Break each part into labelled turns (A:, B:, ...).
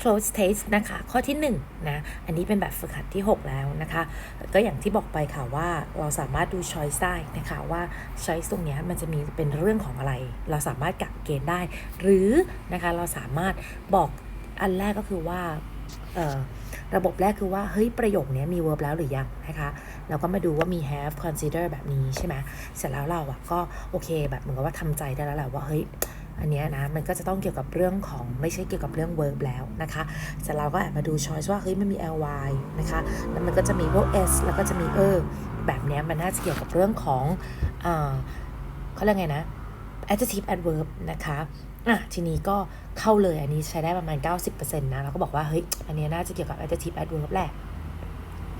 A: close test นะคะ ข้อที่1นงนะ อันนี้เป็นแบบฝึกหัดที่ 6 แล้วนะคะ ก็อย่างที่บอกไปค่ะว่าเราสามารถดู choice ได้นะคะว่า choice ตรงนี้มันจะมีเป็นเรื่องของอะไร เราสามารถกะเกณฑ์ได้ หรือนะคะเราสามารถบอกอันแรกก็คือว่าระบบแรกคือว่า เฮ้ย ประโยคนี้มี verb แล้วหรือยังนะคะ เราก็มาดูว่ามี have consider แบบนี้ใช่ไหมเสร็จแล้วเราอะก็โอเคแบบเหมือนกับว่าทำใจได้แล้วแหละว่าเฮ้ย อันนี้นะมันก็จะต้องเกี่ยวกับเรื่องของไม่ใช่เกี่ยวกับเรื่อง verb แล้วนะคะเสร็จเราก็แอบมาดู choice ว่าเฮ้ยมันมี ly นะคะแล้วมันก็จะมีพวก s แล้วก็จะมีเออแบบนี้มันน่าจะเกี่ยวกับเรื่องของอเขาเรียกไงนะ adjective adverb นะคะอะทีนี้ก็เข้าเลยอันนี้ใช้ได้ประมาณ 90%นะเราก็บอกว่าเฮ้ยอันนี้น่าจะเกี่ยวกับ adjective adverb แหละ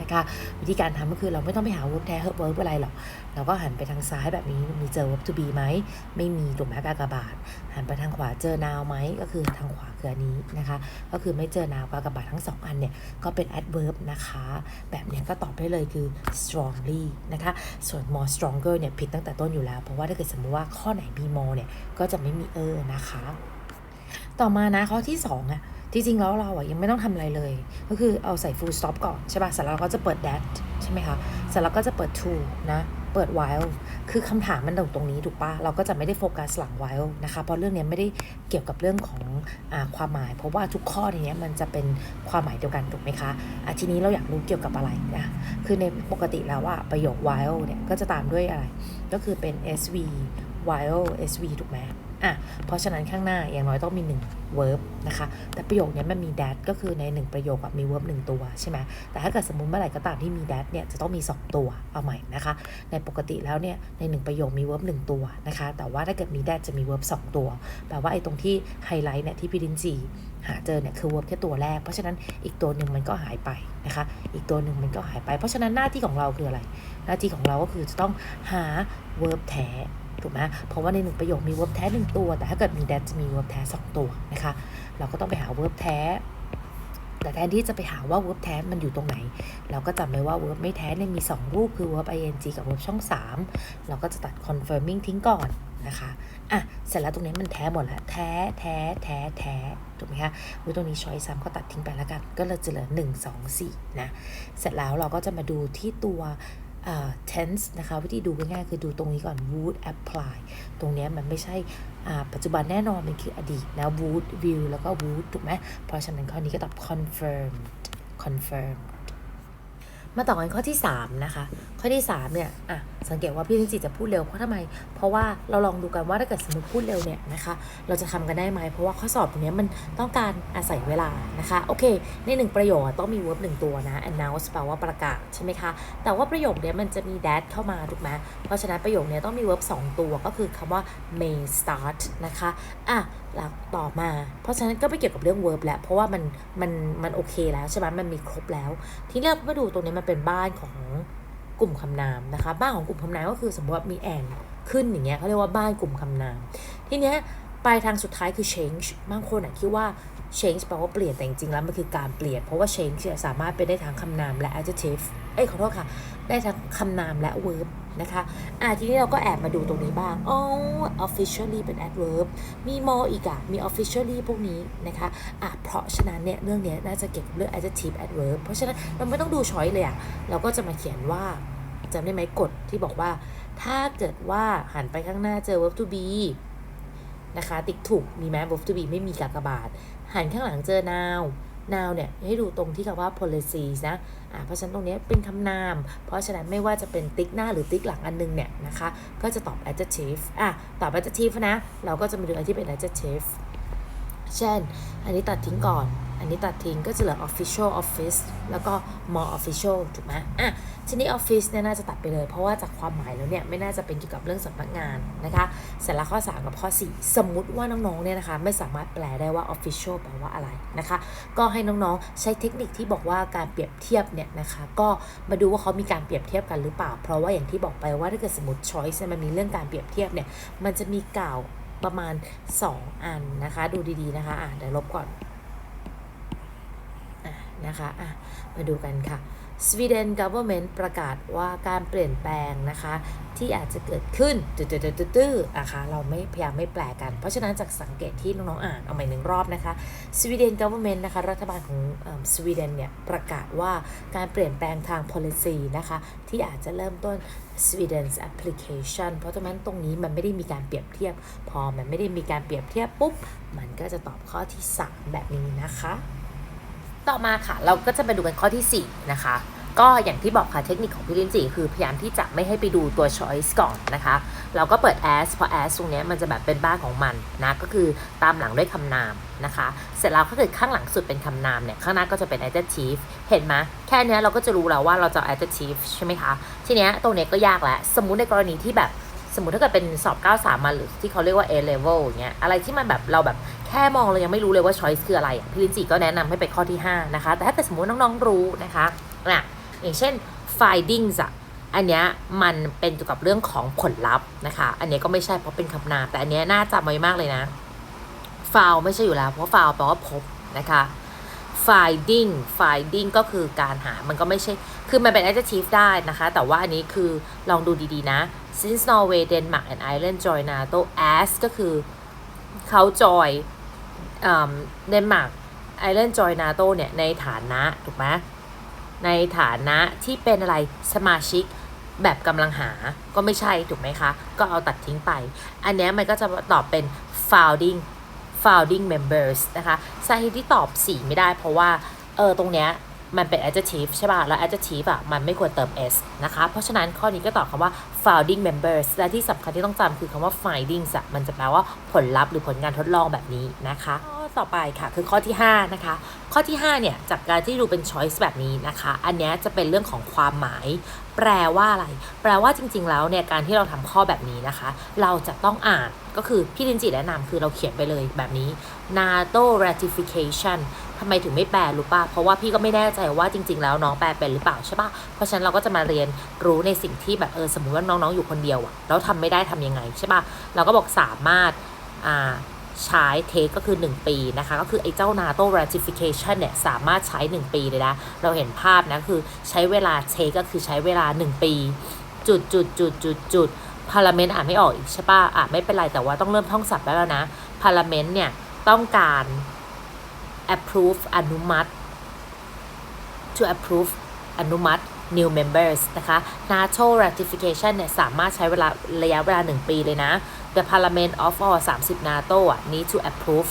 A: นะคะวิธีการทำก็คือเราไม่ต้องไปหา verb แท้ verb อะไรหรอกเราก็หันไปทางซ้ายแบบนี้มีเจอ verb to be ไหมไม่มีถูกไหมกากบาท หันไปทางขวาเจอ noun ไหมก็คือทางขวาคืออันนี้นะคะ ก็คือไม่เจอ noun กากบาททั้งสองอันเนี่ยก็เป็น adverb นะคะ แบบเนี้ยก็ตอบได้เลยคือ strongly นะคะส่วน more stronger เนี่ยผิดตั้งแต่ต้นอยู่แล้ว เพราะว่าถ้าเกิดสมมติว่าข้อไหนมี more เนี่ยก็จะไม่มี er นะคะ ต่อมานะข้อที่2อะจริงๆแล้วเราอะยังไม่ต้องทำอะไรเลย ก็คือเอาใส่ full stop ก่อนใช่ป่ะเสร็จแล้วเราก็จะเปิด that ใช่ไหมคะเสร็จแล้วก็จะเปิด to นะเปิด while คือคำถามมันตรงตรงนี้ถูกปะเราก็จะไม่ได้โฟกัสหลัง while นะคะเพราะเรื่องนี้ไม่ได้เกี่ยวกับเรื่องของอความหมาย เพราะว่าทุกข้อในนี้มันจะเป็นความหมายเดียวกันถูกไหมคะอะทีนี้เราอยากรู้เกี่ยวกับอะไรนะคือในปกติแล้วว่าประโยค while เนี่ยก็จะตามด้วยอะไร ก็คือเป็น sv while sv ถูกไหม อะเพราะฉะนั้นข้างหน้าอย่างน้อยต้องมี1 verb นะคะ แต่ประโยคนี้มันมี that ก็คือใน 1 ประโยคมี verb 1 ตัวใช่ไหมแต่ถ้าเกิดสมมติเมื่อไหร่ก็ตามที่มี that เนี่ยจะต้องมี 2 ตัวเอาใหม่นะคะ ในปกติแล้วเนี่ยใน 1 ประโยคมี verb 1 ตัวนะคะ แต่ว่าถ้าเกิดมี that จะมี verb 2 ตัว แปลว่าไอ้ตรงที่ไฮไลท์เนี่ยที่พี่ดินจีหาเจอเนี่ยคือ verb แค่ตัวแรก เพราะฉะนั้นอีกตัวหนึ่งมันก็หายไปนะคะ อีกตัวหนึ่งมันก็หายไป เพราะฉะนั้นหน้าที่ของเราคืออะไร หน้าที่ของเราก็คือจะต้องหา verb แท้ ถูกไหมเพราะว่าในหนึ่งประโยคมี verb แท้หนึ่งตัว แต่ถ้าเกิดมี that จะมี verb แท้สองตัวนะคะ เราก็ต้องไปหา verb แท้ แต่แทนที่จะไปหาว่า verb แท้มันอยู่ตรงไหน เราก็จำไว้ว่า verb ไม่แท้เนี่ยมี 2 รูปคือ verb ing กับ verb ช่อง 3 เราก็จะตัด confirming ทิ้งก่อนนะคะอะเสร็จแล้วตรงนี้มันแท้หมดแล้วแท้แท้แท้แท้ถูกไหมคะวิตรงนี้ช้อยซ้ำก็ตัดทิ้งไปแล้วกัน ก็เลยจะเหลือ 1 2 4นะ เสร็จแล้วเราก็จะมาดูที่ตัว tense นะคะ วิธีดูง่ายๆคือดูตรงนี้ก่อน would apply ตรงนี้มันไม่ใช่ปัจจุบันแน่นอน มันคืออดีตนะ would will แล้วก็ would ถูกไหมเพราะฉะนั้นข้อนี้ก็ตอบ confirmed confirmed มาต่อกันข้อที่ 3 นะคะ ข้อที่ 3 เนี่ย อะสังเกตว่าพี่นิจิจะพูดเร็วเพราะทำไม เพราะว่าเราลองดูกันว่าถ้าเกิดสมมติพูดเร็วเนี่ยนะคะ เราจะทำกันได้ไหมเพราะว่าข้อสอบตรงนี้มันต้องการอาศัยเวลานะคะ โอเค ในหนึ่งประโยคต้องมี verb หนึ่งตัวนะ announce แปลว่าประกาศใช่ไหมคะ แต่ว่าประโยคเนี้ยมันจะมี that เข้ามาถูกไหมเพราะฉะนั้นประโยคเนี้ยต้องมี verb 2ตัวก็คือคำว่า may start นะคะอะแล้วต่อมา เพราะฉะนั้นก็ไม่เกี่ยวกับเรื่อง verb แล้วเพราะว่ามันมันมันโอเคแล้วใช่ไหมมันมีครบแล้ว ทีนี้เรามาดูตรงนี้มันเป็นบ้านของ กลุ่มคำนามนะคะ บ้านของกลุ่มคำนามก็คือสมมติว่ามีแอนขึ้นอย่างเงี้ยเขาเรียกว่าบ้านกลุ่มคำนาม ทีเนี้ยปลายทางสุดท้ายคือ change บางคนอะคิดว่า change แปลว่าเปลี่ยนแต่จริงๆแล้วมันคือการเปลี่ยน เพราะว่า change สามารถเป็นได้ทั้งคำนามและ adjective เอ้ยขอโทษค่ะ ได้ทั้งคำนามและ verb นะคะอะทีนี้เราก็แอบมาดูตรงนี้บ้างอ๋อ officially เป็น adverb มี more อีกอะมี officially พวกนี้นะคะอะเพราะฉะนั้นเนี่ยเรื่องนี้น่าจะเกี่ยวกับเรื่อง adjective adverb เพราะฉะนั้นเราไม่ต้องดู choice เลยอะเราก็จะมาเขียนว่าจำได้ไหมกฎที่บอกว่า ถ้าเกิดว่าหันไปข้างหน้าเจอ verb to be นะคะ ติ๊กถูกมีไหม verb to be ไม่มีกากบาท หันข้างหลังเจอ now now เนี่ยให้ดูตรงที่คำว่า policies นะอ่าเพราะฉะนั้นตรงนี้เป็นคำนาม เพราะฉะนั้นไม่ว่าจะเป็นติ๊กหน้าหรือติ๊กหลังอันนึงเนี่ยนะคะ ก็จะตอบ adjective อะตอบ adjective นะ เราก็จะมาดูอะไรที่เป็น adjective เช่น อันนี้ตัดทิ้งก่อน อันนี้ตัดทิ้งก็จะเหลือ official office แล้วก็ more official ถูกไหมอะทีนี้ office เนี่ยน่าจะตัดไปเลย เพราะว่าจากความหมายแล้วเนี่ยไม่น่าจะเป็นเกี่ยวกับเรื่องสำนักงานนะคะเสร็จแล้วข้อ 3 กับข้อ 4 สมมุติว่าน้องๆเนี่ยนะคะไม่สามารถแปลได้ว่า official แปลว่าอะไรนะคะ ก็ให้น้องๆใช้เทคนิคที่บอกว่าการเปรียบเทียบเนี่ยนะคะก็มาดูว่าเขามีการเปรียบเทียบกันหรือเปล่า เพราะว่าอย่างที่บอกไปว่าถ้าเกิดสมมติ choice มันมีเรื่องการเปรียบเทียบเนี่ยมันจะมีกล่าวประมาณ 2 อันนะคะ ดูดีๆนะคะ อะเดี๋ยวลบก่อน นะคะะมาดูกันค่ะ Sweden government ประกาศว่าการเปลี่ยนแปลงนะคะ ที่อาจจะเกิดขึ้นตื้อๆๆๆนะคะเราไม่พยายามไม่แปลกัน เพราะฉะนั้นจากสังเกตที่น้องๆอ่านเอาใหม่หนึ่งรอบนะคะ Sweden government นะคะรัฐบาลของสวีเดนเนี่ยประกาศว่าการเปลี่ยนแปลงทาง policy นะคะที่อาจจะเริ่มต้น Sweden's application เพราะฉะนั้นตรงนี้มันไม่ได้มีการเปรียบเทียบ พอมันไม่ได้มีการเปรียบเทียบปุ๊บมันก็จะตอบข้อที่ 3 แบบนี้นะคะ ต่อมาค่ะ เราก็จะไปดูกันข้อที่ 4 นะคะ ก็อย่างที่บอกค่ะเทคนิคของพี่ลินจีคือพยายามที่จะไม่ให้ไปดูตัว choice ก่อนนะคะ เราก็เปิด as เพราะ as ตรงนี้มันจะแบบเป็นบ้านของมันนะก็คือตามหลังด้วยคำนามนะคะ เสร็จแล้วถ้าเกิดข้างหลังสุดเป็นคำนามเนี่ย ข้างหน้าก็จะเป็น adjective เห็นไหมแค่เนี้ยเราก็จะรู้แล้วว่าเราจะเอา adjective ใช่ไหมคะ ทีเนี้ยตรงเนี้ยก็ยากแล้ว สมมุติในกรณีที่แบบสมมติถ้าเกิดเป็นสอบ 93 มาหรือที่เขาเรียกว่า A level อย่างเงี้ยอะไรที่มันแบบเราแบบ แค่มองเรายังไม่รู้เลยว่า choice คืออะไรพี่ลินจีก็แนะนำให้ไปข้อที่ 5 นะคะ แต่ถ้าเกิดสมมติน้องๆรู้นะคะอะอย่างเช่น findings อะอันเนี้ยมันเป็นเกี่ยวกับเรื่องของผลลัพธ์นะคะ อันเนี้ยก็ไม่ใช่เพราะเป็นคำนาม แต่อันเนี้ยน่าจำไว้มากเลยนะ found ไม่ใช่อยู่แล้ว เพราะ found แปลว่าพบนะคะ finding finding ก็คือการหา มันก็ไม่ใช่ คือมันเป็น adjective ได้นะคะ แต่ว่าอันนี้คือลองดูดีๆนะ since Norway Denmark and Ireland join NATO as ก็คือเขาจอย เดนมาร์กไอร์แลนด์จอยนาโตเนี่ยในฐานะถูกไหมในฐานะที่เป็นอะไรสมาชิกแบบกำลังหาก็ไม่ใช่ถูกไหมคะ ก็เอาตัดทิ้งไป อันนี้มันก็จะตอบเป็น founding founding members นะคะสาเหตุที่ตอบ 4 ไม่ได้เพราะว่า เออ ตรงเนี้ย มันเป็น adjective ใช่ป่ะ แล้ว adjective อะ มันไม่ควรเติม s นะคะ เพราะฉะนั้นข้อนี้ก็ตอบคำว่า founding members และที่สำคัญที่ต้องจำคือคำว่า findings อะมันจะแปลว่าผลลัพธ์หรือผลงานทดลองแบบนี้นะคะต่อไปค่ะคือข้อที่ 5 นะคะ ข้อที่ 5 เนี่ย จากการที่ดูเป็น choice แบบนี้นะคะ อันเนี้ยจะเป็นเรื่องของความหมาย แปลว่าอะไร แปลว่าจริง ๆ แล้วเนี่ย การที่เราทำข้อแบบนี้นะคะ เราจะต้องอ่านก็คือพี่ลินจิแนะนำคือเราเขียนไปเลยแบบนี้ NATO ratification ทำไมถึงไม่แปลรู้ป่ะ เพราะว่าพี่ก็ไม่แน่ใจว่าจริง ๆ แล้วน้องแปลเป็นหรือเปล่าใช่ป่ะ เพราะฉะนั้นเราก็จะมาเรียนรู้ในสิ่งที่แบบเออสมมติว่าน้องๆอยู่คนเดียวอะแล้วทำไม่ได้ทำยังไงใช่ป่ะ เราก็บอกสามารถอ่าใช้เทคก็คือ 1 ปีนะคะ ก็คือไอ้เจ้า NATO ratification เนี่ย สามารถใช้ 1 ปีเลยนะ เราเห็นภาพนะ คือใช้เวลาเทคก็คือใช้เวลา 1 ปี จุดจุดจุดจุดจุดพาร์เมนต์อ่านไม่ออกอีกใช่ป่ะอะไม่เป็นไรแต่ว่าต้องเริ่มท่องศัพท์ได้แล้วนะพาร์เมนต์เนี่ย ต้องการ approve อนุมัติ to approve อนุมัติ new members นะคะ NATO ratification เนี่ยสามารถใช้เวลาระยะเวลา 1 ปีเลยนะ The Parliament of all 30 NATO อะ need to approve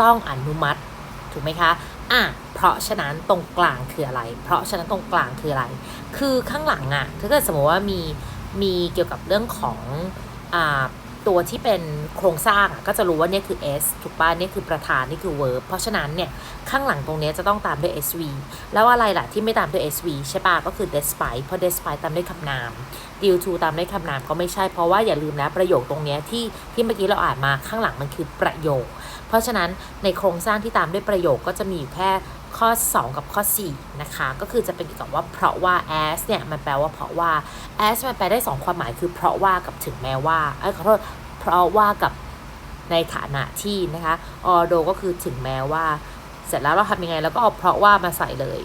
A: ต้องอนุมัติ ถูกไหมคะ อะ เพราะฉะนั้นตรงกลางคืออะไร เพราะฉะนั้นตรงกลางคืออะไร คือข้างหลังอะถ้าเกิดสมมติว่ามี มีเกี่ยวกับเรื่องของ อ่า ตัวที่เป็นโครงสร้างก็จะรู้ว่าเนี่ยคือ S ถูกป่ะเนี่ยคือประธานนี่คือ verb เพราะฉะนั้นเนี่ยข้างหลังตรงนี้จะต้องตามด้วย SV แล้วอะไรล่ะที่ไม่ตามด้วย SV ใช่ป่ะก็คือ despite เพราะ despite ตามด้วยคำนาม deal to ตามด้วยคำนามก็ไม่ใช่เพราะว่าอย่าลืมนะประโยคตรงนี้ที่ที่เมื่อกี้เราอ่านมาข้างหลังมันคือประโยค เพราะฉะนั้นในโครงสร้างที่ตามด้วยประโยคก็จะมีอยู่แค่ ข้อ 2 กับข้อ 4 นะคะ ก็คือจะเป็นเกี่ยวกับว่าเพราะว่า as เนี่ยมันแปลว่าเพราะว่า as มันแปลได้ 2 ความหมายคือเพราะว่ากับถึงแม้ว่าเอ้ยขอโทษเพราะว่ากับในฐานะที่นะคะ although ก็คือถึงแม้ว่า เสร็จแล้วเราทำยังไงแล้วก็เอาเพราะว่ามาใส่เลย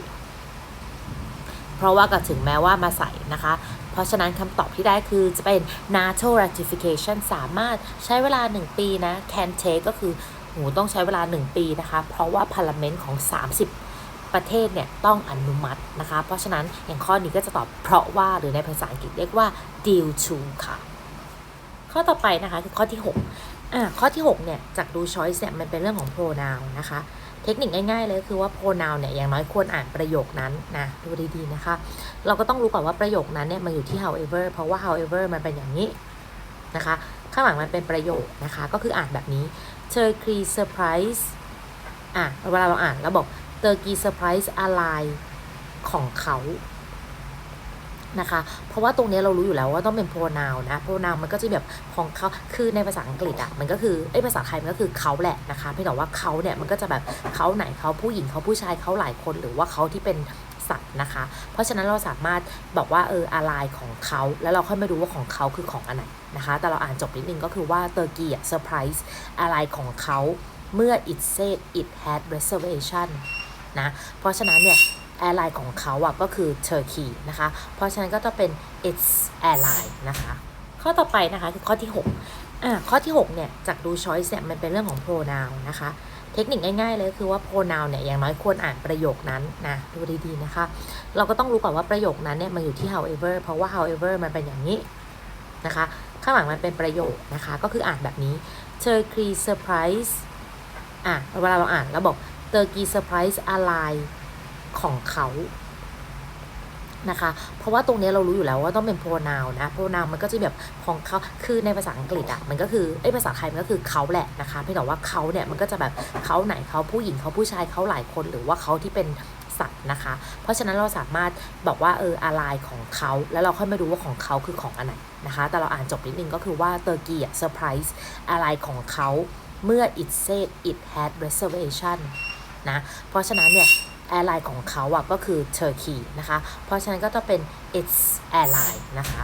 A: เพราะว่ากับถึงแม้ว่ามาใส่นะคะเพราะฉะนั้นคำตอบที่ได้คือจะเป็น NATO ratification สามารถใช้เวลา 1 ปีนะ can take ก็คือโหต้องใช้เวลา 1 ปีนะคะ เพราะว่า parliament ของ 30 ประเทศเนี่ยต้องอนุมัตินะคะ เพราะฉะนั้นอย่างข้อนี้ก็จะตอบเพราะว่าหรือในภาษาอังกฤษเรียกว่า due to ค่ะ ข้อต่อไปนะคะคือข้อที่6อ่าข้อที่6เนี่ยจากดู choice เนี่ยมันเป็นเรื่องของ pronoun นะคะเทคนิคง่ายๆเลยคือว่า pronoun เนี่ยอย่างน้อยควรอ่านประโยคนั้นนะดูดีๆนะคะ เราก็ต้องรู้ก่อนว่าประโยคนั้นเนี่ยมันอยู่ที่ however เพราะว่า however มันเป็นอย่างนี้นะคะ ข้างหลังมันเป็นประโยคนะคะ ก็คืออ่านแบบนี้ Turkey surprise อะเวลาเราอ่านแล้วบอก Turkey surprise อะไรของเขานะคะ เพราะว่าตรงนี้เรารู้อยู่แล้วว่าต้องเป็น pronoun นะ pronoun มันก็จะแบบของเขา คือในภาษาอังกฤษอะมันก็คือไอ้ภาษาไทยมันก็คือเขาแหละนะคะ เพียงแต่ว่าเขาเนี่ยมันก็จะแบบเขาไหนเขาผู้หญิงเขาผู้ชายเขาหลายคนหรือว่าเขาที่เป็นสัตว์นะคะ เพราะฉะนั้นเราสามารถบอกว่าเอออะไรของเขา แล้วเราค่อยมาดูว่าของเขาคือของอันไหนนะคะ แต่เราอ่านจบนิดนึงก็คือว่าเตอร์กีอะเซอร์ไพรส์อะไรของเขาเมื่อ it said it had reservation นะ เพราะฉะนั้นเนี่ยแอร์ไลน์ของเขาอะก็คือ Turkey นะคะ เพราะฉะนั้นก็ต้องเป็น its airline นะคะ ข้อต่อไปนะคะคือข้อที่6อ่าข้อที่ 6 เนี่ยจากดู choice เนี่ยมันเป็นเรื่องของ pronoun นะคะ เทคนิคง่ายๆเลยคือว่า pronoun เนี่ยอย่างน้อยควรอ่านประโยคนั้นนะดูดีๆนะคะ เราก็ต้องรู้ก่อนว่าประโยคนั้นเนี่ยมันอยู่ที่ however เพราะว่า however มันเป็นอย่างนี้นะคะ ข้างหลังมันเป็นประโยคนะคะ ก็คืออ่านแบบนี้ Turkey surprise อะเวลาเราอ่านแล้วบอก Turkey surprise อะไรของเขานะคะ เพราะว่าตรงนี้เรารู้อยู่แล้วว่าต้องเป็น pronoun นะ pronoun มันก็จะแบบของเขา คือในภาษาอังกฤษอะมันก็คือไอ้ภาษาไทยมันก็คือเขาแหละนะคะ เพียงแต่ว่าเขาเนี่ยมันก็จะแบบเขาไหนเขาผู้หญิงเขาผู้ชายเขาหลายคนหรือว่าเขาที่เป็นสัตว์นะคะ เพราะฉะนั้นเราสามารถบอกว่าเอออะไรของเขา แล้วเราค่อยมาดูว่าของเขาคือของอันไหนนะคะ แต่เราอ่านจบนิดนึงก็คือว่าเตอร์กีอะเซอร์ไพรส์อะไรของเขาเมื่อ it said it had reservation นะเพราะฉะนั้นเนี่ยแอร์ไลน์ของเขาอะก็คือเทอร์กีนะคะเพราะฉะนั้นก็ต้องเป็น its airline นะคะ